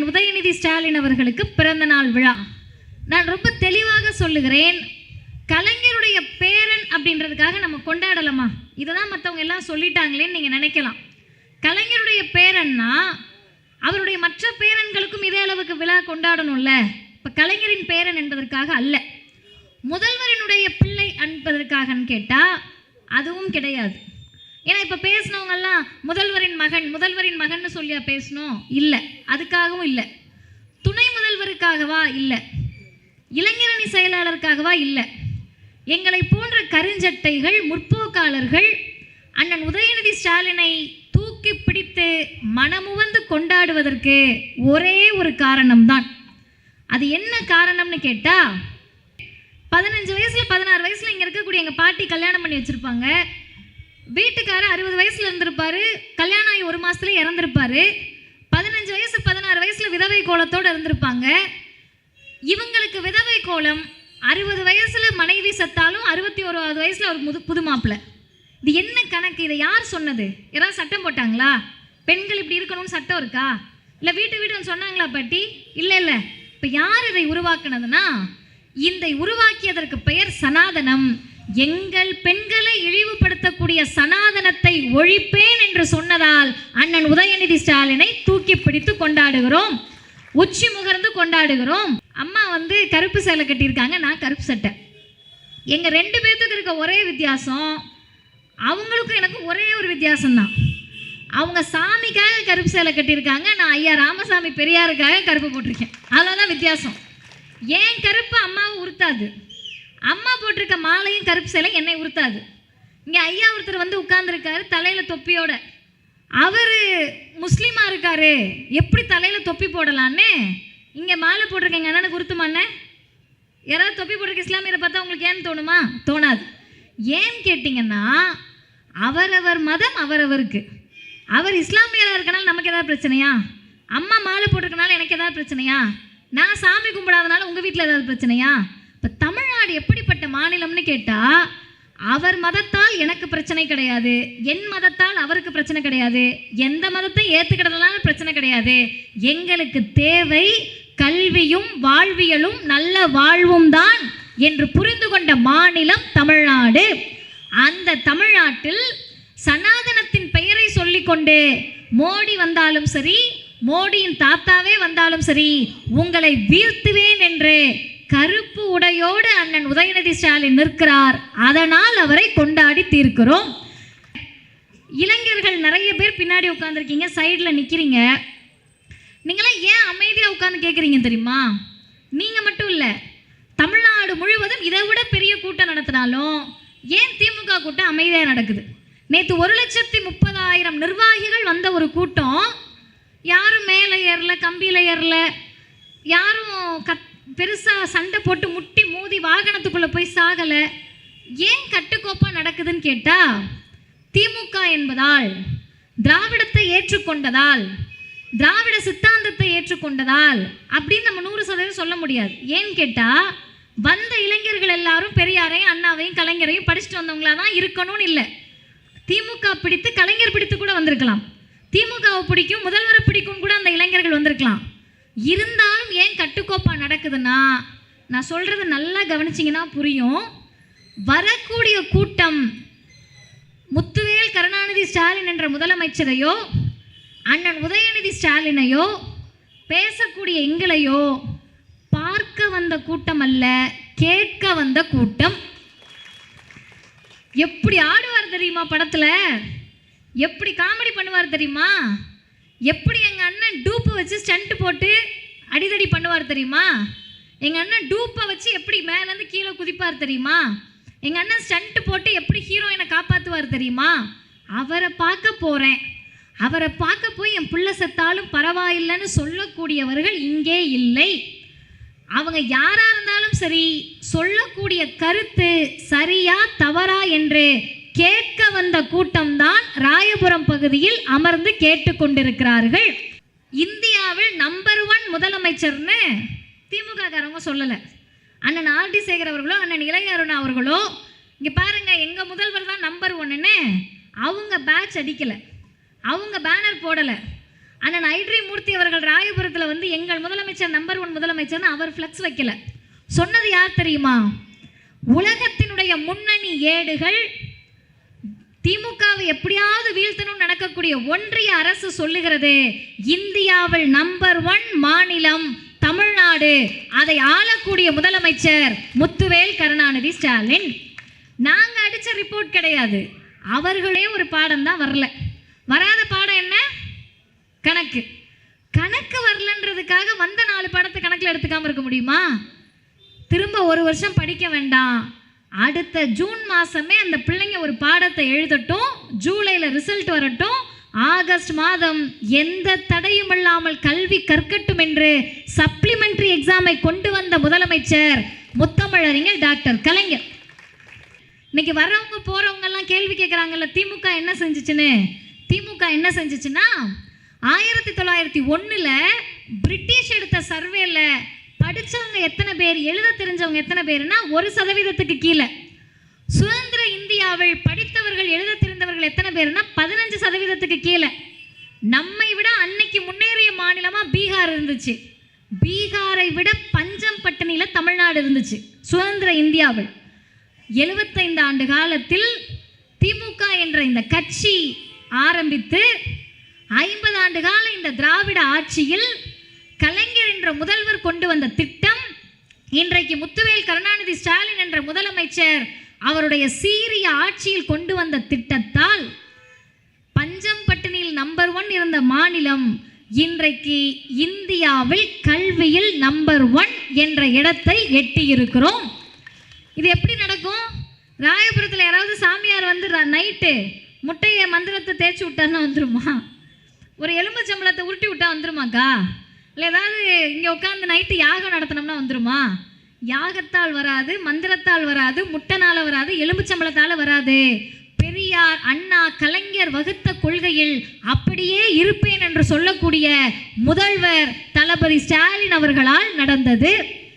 அண்ணன் உதயநிதி ஸ்டாலின் அவர்களுக்கு பிறந்த நாள் விழா. நான் ரொம்ப தெளிவாக சொல்லுகிறேன் கலைஞருடைய பேரன் அப்படின்றதுக்காக நம்ம கொண்டாடலாமா? இதை தான் மற்றவங்க எல்லாம் சொல்லிட்டாங்களேன்னு நீங்கள் நினைக்கலாம். கலைஞருடைய பேரன்னா அவருடைய மற்ற பேரன்களுக்கும் இதே அளவுக்கு விழா கொண்டாடணும்ல. இப்போ கலைஞரின் பேரன் என்பதற்காக அல்ல. முதல்வரினுடைய பிள்ளை என்பதற்காகன்னு கேட்டால் அதுவும் கிடையாது. ஏன்னா இப்போ பேசினவங்கெல்லாம் முதல்வரின் மகன் முதல்வரின் மகன்னு சொல்லியா பேசணும்? இல்லை. அதுக்காகவும் இல்லை. துணை முதல்வருக்காகவா? இல்லை. இளைஞரணி செயலாளருக்காகவா? இல்லை. எங்களை போன்ற கருஞ்சட்டைகள் முற்போக்காளர்கள் அண்ணன் உதயநிதி ஸ்டாலினை தூக்கி பிடித்து மனமுவந்து கொண்டாடுவதற்கு ஒரே ஒரு காரணம்தான். அது என்ன காரணம்னு கேட்டா பதினஞ்சு வயசுல பதினாறு வயசுல இங்க இருக்கக்கூடிய எங்க பாட்டி கல்யாணம் பண்ணி வச்சிருப்பாங்க. வீட்டுக்காரர் அறுபது வயசுல இருந்திருப்பாரு கல்யாணம் ஆகி ஒரு மாசத்துல இறந்திருப்பாரு. பதினஞ்சு வயசு பதினாறு வயசுல விதவை கோலத்தோட இருந்திருப்பாங்க. இவங்களுக்கு விதவை கோலம் அறுபது வயசுல மனைவி செத்தாலும் அறுபத்தி ஒருவது வயசுல ஒரு முது புது மாப்பிள்ள இது என்ன கணக்கு? இதை யார் சொன்னது? யாராவது சட்டம் போட்டாங்களா? பெண்கள் இப்படி இருக்கணும்னு சட்டம் இருக்கா? இல்லை வீட்டு வீட்டு சொன்னாங்களா பாட்டி? இல்லை இல்லை. இப்போ யார் இதை உருவாக்குனதுன்னா இந்த உருவாக்கியதற்கு பெயர் சனாதனம். எங்கள் பெண்களை இழிவுபடுத்தக்கூடிய சனாதனத்தை ஒழிப்பேன் என்று சொன்னதால் அண்ணன் உதயநிதி ஸ்டாலினை தூக்கி பிடித்து கொண்டாடுகிறோம். உச்சி முகர்ந்து கொண்டாடுகிறோம். அம்மா வந்து கருப்பு சேலை கட்டியிருக்காங்க நான் கருப்பு சட்டை. எங்கள் ரெண்டு பேர்த்துக்கு இருக்க ஒரே வித்தியாசம் அவங்களுக்கும் எனக்கும் ஒரே ஒரு வித்தியாசம்தான். அவங்க சாமிக்காக கருப்பு சேலை கட்டியிருக்காங்க நான் ஐயா ராமசாமி பெரியாருக்காக கருப்பு போட்டிருக்கேன். அவ்வளோதான் வித்தியாசம். ஏன் கருப்பு அம்மாவை உறுத்தாது? அம்மா போட்டிருக்க மாலையும் கருப்பு சேலையும் என்னை உறுத்தாது. இங்கே ஐயா ஒருத்தர் வந்து உட்கார்ந்துருக்காரு தலையில் தொப்பியோட. அவர் முஸ்லீமாக இருக்காரு. எப்படி தலையில் தொப்பி போடலான்னு? இங்கே மாலை போட்டிருக்கீங்க அண்ணனுக்கு உறுத்துமாண்ணே யாராவது தொப்பி போட்டிருக்க இஸ்லாமியரை பார்த்தா உங்களுக்கு ஏன்னு தோணுமா? தோணாது. ஏன்னு கேட்டிங்கன்னா அவரவர் மதம் அவரவருக்கு. அவர் இஸ்லாமியராக இருக்கனால நமக்கு ஏதாவது பிரச்சனையா? அம்மா மாலை போட்டிருக்கனால எனக்கு ஏதாவது பிரச்சனையா? நான் சாமி கும்பிடாதனால உங்கள் வீட்டில் ஏதாவது பிரச்சனையா? இப்போ தமிழ் தமிழ்நாடு எப்படிப்பட்ட மாநிலம்னு கேட்டால் அவர் மதத்தால் எனக்கு பிரச்சனை கிடையாது என் மதத்தால் அவருக்கு பிரச்சனை கிடையாது எந்த மதத்தை ஏற்றுக்கிடலாம் பிரச்சனை கிடையாது. எங்களுக்கு தேவை கல்வியும் வாழ்வியலும் நல்ல வாழ்வும் தான் என்று புரிந்து கொண்ட மாநிலம் தமிழ்நாடு. அந்த தமிழ்நாட்டில் சனாதனத்தின் பெயரை சொல்லிக்கொண்டு மோடி வந்தாலும் சரி மோடியின் தாத்தாவே வந்தாலும் சரி உங்களை வீழ்த்துவேன் என்று கருப்பு உடையோடு அண்ணன் உதயநிதி ஸ்டாலின் நிற்கிறார். அதனால் அவரை கொண்டாடி தீர்க்கிறோம். இளைஞர்கள் நிறைய பேர் பின்னாடி உட்காந்துருக்கீங்க சைடில் நிற்கிறீங்க நீங்களாம் ஏன் அமைதியாக உட்காந்து கேட்குறீங்க தெரியுமா? நீங்கள் மட்டும் இல்லை தமிழ்நாடு முழுவதும் இதை விட பெரிய கூட்டம் நடத்தினாலும் ஏன் திமுக கூட்டம் அமைதியாக நடக்குது? நேற்று ஒரு லட்சத்தி முப்பதாயிரம் நிர்வாகிகள் வந்த ஒரு கூட்டம். யாரும் மேலே ஏறல கம்பியில் ஏறல யாரும் கத் பெருசாக சண்டை போட்டு முட்டி மோதி வாகனத்துக்குள்ளே போய் சாகலை. ஏன் கட்டுக்கோப்பாக நடக்குதுன்னு கேட்டால் திமுக என்பதால் திராவிடத்தை ஏற்றுக்கொண்டதால் திராவிட சித்தாந்தத்தை ஏற்றுக்கொண்டதால் அப்படின்னு நம்ம நூறு சதவீதம் சொல்ல முடியாது. ஏன்னு கேட்டால் வந்த இளைஞர்கள் எல்லாரும் பெரியாரையும் அண்ணாவையும் கலைஞரையும் படிச்சுட்டு வந்தவங்களா தான் இருக்கணும்னு இல்லை. திமுக பிடித்து கலைஞர் பிடித்து கூட வந்திருக்கலாம். திமுகவை பிடிக்கும் முதல்வரை பிடிக்கும் கூட அந்த இளைஞர்கள் வந்திருக்கலாம். இருந்தாலும் ஏன் கட்டுக்கோப்பா நடக்குதுன்னா நான் சொல்கிறத நல்லா கவனிச்சிங்கன்னா புரியும். வரக்கூடிய கூட்டம் முத்துவேல் கருணாநிதி ஸ்டாலின் என்ற முதலமைச்சரையோ அண்ணன் உதயநிதி ஸ்டாலினையோ பேசக்கூடிய எங்களையோ பார்க்க வந்த கூட்டம் அல்ல கேட்க வந்த கூட்டம். எப்படி ஆடுவார் தெரியுமா படத்தில்? எப்படி காமெடி பண்ணுவார் தெரியுமா? எப்படி எங்கள் அண்ணன் வச்சு ஸ்டண்ட் போட்டு அடிதடி பண்ணுவார் தெரியுமா? எங்க அண்ணன் டூப்பை வச்சு எப்படி மேலேருந்து கீழே குதிப்பார் தெரியுமா? எங்க அண்ணன் ஸ்டண்ட் போட்டு எப்படி ஹீரோயினை காப்பாத்துவார் தெரியுமா? அவரை பார்க்க போறேன். அவரை பார்க்க போய் என் புள்ள செத்தாலும் பரவாயில்லைன்னு சொல்லக்கூடியவர்கள் இங்கே இல்லை. அவங்க யாரா இருந்தாலும் சரி சொல்லக்கூடிய கருத்து சரியா தவறா என்று கேட்க வந்த கூட்டம்தான் ராயபுரம் பகுதியில் அமர்ந்து கேட்டுக்கொண்டிருக்கிறார்கள். இந்தியாவில் நம்பர் ஒன் முதலமைச்சர்னு திமுக காரவங்க சொல்லலை. அண்ணன் ஆர்டி சேகர் அவர்களோ அண்ணன் இளையருணா அவர்களோ இங்கே பாருங்கள் எங்கள் முதல்வர் தான் நம்பர் ஒன்றுன்னு அவங்க பேட்ச் அடிக்கலை. அவங்க பேனர் போடலை. அண்ணன் ஐட்ரி மூர்த்தி அவர்கள் ராயபுரத்தில் வந்து வந்து எங்கள் முதலமைச்சர் நம்பர் ஒன் முதலமைச்சர்னு அவர் ஃப்ளெக்ஸ் வைக்கல. சொன்னது யார் தெரியுமா? உலகத்தினுடைய முன்னணி ஏடுகள் திமுகவை எப்படியாவது வீழ்த்தணும்னு நடக்கக்கூடிய ஒன்றிய அரசு சொல்லுகிறது இந்தியாவில் நம்பர் ஒன் மாநிலம் தமிழ்நாடு. அதை ஆளக்கூடிய முதலமைச்சர் முத்துவேல் கருணாநிதி ஸ்டாலின். நாங்க அடிச்ச ரிப்போர்ட் கிடையாது. அவர்களே ஒரு பாடம் தான் வரல. வராத பாடம் என்ன? கணக்கு. கணக்கு வரலன்றதுக்காக வந்த நாலு பாடத்தை கணக்கில் எடுத்துக்காம இருக்க முடியுமா? திரும்ப ஒரு வருஷம் படிக்க வேண்டாம். அடுத்த ஜூன் மாதமே அந்த பிள்ளைங்க ஒரு பாடத்தை எழுதட்டும் ஜூலையில் ரிசல்ட் வரட்டும். ஆகஸ்ட் மாதம் எந்த தடையும் இல்லாமல் கல்வி கற்கட்டும் என்று சப்ளிமெண்டரி எக்ஸாமை கொண்டு வந்த முதலமைச்சர் முத்தமிழறிஞர் டாக்டர் கலைஞர். இன்னைக்கு வர்றவங்க போறவங்க எல்லாம் கேள்வி கேட்குறாங்கல்ல திமுக என்ன செஞ்சுச்சுன்னு? திமுக என்ன செஞ்சுச்சுன்னா ஆயிரத்தி தொள்ளாயிரத்தி ஒன்றில் பிரிட்டிஷ் எடுத்த சர்வேல படித்தவங்க எத்தனை பேர் எழுத தெரிஞ்சவங்க எத்தனை பேர்னா ஒரு சதவீதத்துக்கு கீழே. சுதந்திர இந்தியாவில் படித்தவர்கள் எழுத தெரிந்தவர்கள் எத்தனை பேர்னா பதினஞ்சு சதவீதத்துக்கு கீழே. நம்மை விட அன்னைக்கு முன்னேறிய மாநிலமாக பீகார் இருந்துச்சு. பீகாரை விட பஞ்சம் பட்டினியில தமிழ்நாடு இருந்துச்சு சுதந்திர இந்தியாவில். எழுபத்தைந்து ஆண்டு காலத்தில் திமுக என்ற இந்த கட்சி ஆரம்பித்து ஐம்பது ஆண்டு கால இந்த திராவிட ஆட்சியில் கலைஞர் என்ற முதல்வர் கொண்டு வந்த திட்டம் இன்றைக்கு முத்துவேல் கருணாநிதி ஸ்டாலின் என்ற முதலமைச்சர் அவருடைய சீரிய ஆட்சியில் கொண்டு வந்த திட்டத்தால் பஞ்சம் பட்டினியில் நம்பர் ஒன் இருந்த மாநிலம் இன்றைக்கு இந்தியாவில் கல்வியில் நம்பர் ஒன் என்ற இடத்தை எட்டியிருக்கிறோம். இது எப்படி நடக்கும்? ராயபுரத்தில் யாராவது சாமியார் வந்து நைட்டு முட்டையை மந்திரத்தை தேய்ச்சி விட்டான்னு வந்துருமா? ஒரு எலும்புச்சம்பளத்தை உருட்டி விட்டா வந்துருமாக்கா? இல்லை ஏதாவது இங்கே உட்காந்து நைட்டு யாகம் நடத்தினோம்னா வந்துருமா? யாகத்தால் வராது மந்திரத்தால் வராது முட்டனால் வராது எலும்புச்சம்பளத்தால் வராது. பெரியார் அண்ணா கலைஞர் வகுத்த கொள்கையில் அப்படியே இருப்பேன் என்று சொல்லக்கூடிய முதல்வர் தளபதி ஸ்டாலின் அவர்களால் நடந்தது.